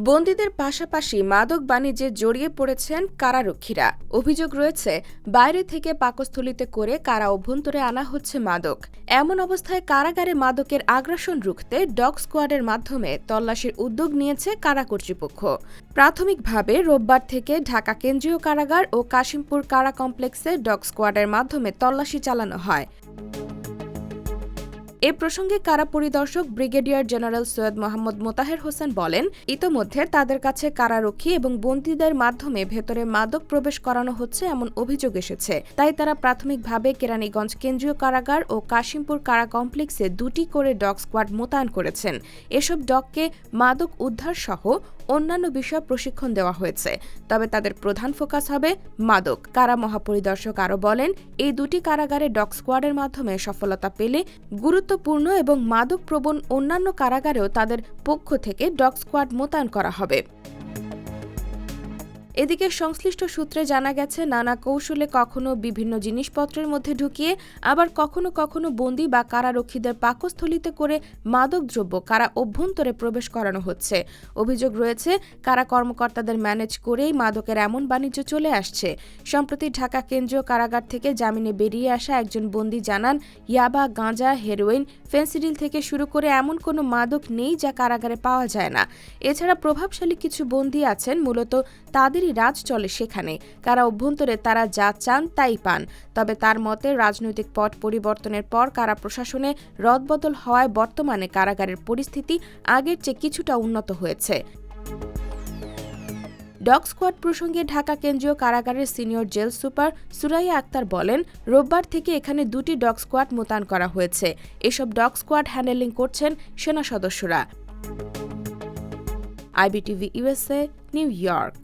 বন্দীদের পাশাপাশি মাদক বাণিজ্যে জড়িয়ে পড়েছেন কারারক্ষীরা। অভিযোগ রয়েছে, বাইরে থেকে পাকস্থলিতে করে কারা অভ্যন্তরে আনা হচ্ছে মাদক। এমন অবস্থায় কারাগারে মাদকের আগ্রাসন রুখতে ডগ স্কোয়াডের মাধ্যমে তল্লাশির উদ্যোগ নিয়েছে কারা কর্তৃপক্ষ। প্রাথমিকভাবে রোববার থেকে ঢাকা কেন্দ্রীয় কারাগার ও কাশিমপুর কারা কমপ্লেক্সে ডগ স্কোয়াডের মাধ্যমে তল্লাশি চালানো হয়। এ প্রসঙ্গে কারা পরিদর্শক ব্রিগেডিয়ার জেনারেল সৈয়দ মোহাম্মদ মোতাহের হোসেন বলেন, ইতোমধ্যে তাদের কাছে কারারক্ষী এবং বন্দীদের মাধ্যমে ভেতরে মাদক প্রবেশ করানো হচ্ছে এমন অভিযোগ এসেছে। তাই তারা প্রাথমিকভাবে কেরানীগঞ্জ কেন্দ্রীয় কারাগার ও কাশিমপুর কারা কমপ্লেক্সে দুটি করে ডগ স্কোয়াড মোতায়েন করেছেন। এসব ডগকে মাদক উদ্ধার সহ অন্যান্য বিষয় প্রশিক্ষণ দেওয়া হয়েছে। তবে তাদের প্রধান ফোকাস হবে মাদক। কারা মহাপরিদর্শক আরও বলেন, এই দুটি কারাগারে ডগ স্কোয়াডের মাধ্যমে সফলতা পেলে গুরুত্বপূর্ণ এবং মাদক প্রবণ অন্যান্য কারাগারেও তাদের পক্ষ থেকে ডগ স্কোয়াড মোতায়েন করা হবে। এদিকে সংশ্লিষ্ট সূত্রে জানা গেছে, নানা কৌশলে কখনো বিভিন্ন জিনিসপত্রের মধ্যে ঢুকিয়ে আবার কখনো কখনো বন্দি বা কারারক্ষীদের পাকস্থলিতে করে মাদকদ্রব্য কারা অভ্যন্তরে প্রবেশ করানো হচ্ছে। অভিযোগ রয়েছে, কারা কর্মকর্তাদের ম্যানেজ করেই মাদকের এমন বাণিজ্য চলে আসছে। সম্প্রতি ঢাকা কেন্দ্রীয় কারাগার থেকে জামিনে বেরিয়ে আসা একজন বন্দি জানান, ইয়াবা, গাঁজা, হেরোইন, ফেন্সিডিল থেকে শুরু করে এমন কোনো মাদক নেই যা কারাগারে পাওয়া যায় না। এছাড়া প্রভাবশালী কিছু বন্দী আছেন, মূলত তাদেরই রাজ চলে সেখানে। কারা অভ্যন্তরে তারা যা চান তাই পান। তবে তার মতে, রাজনৈতিক পট পরিবর্তনের পর কারা প্রশাসনে রদবদল হওয়ায় বর্তমানে কারাগারের পরিস্থিতি আগের চেয়ে কিছুটা উন্নত হয়েছে। ডগ স্কোয়াড প্রসঙ্গে ঢাকা কেন্দ্রীয় কারাগারের senior jail super Suraiya Akter বলেন, রোববার থেকে এখানে দুটি ডগ স্কোয়াড মোতায়েন করা হয়েছে। এসব ডগ স্কোয়াড হ্যান্ডেলিং করছেন সেনা সদস্যরা। IBTV USA New York.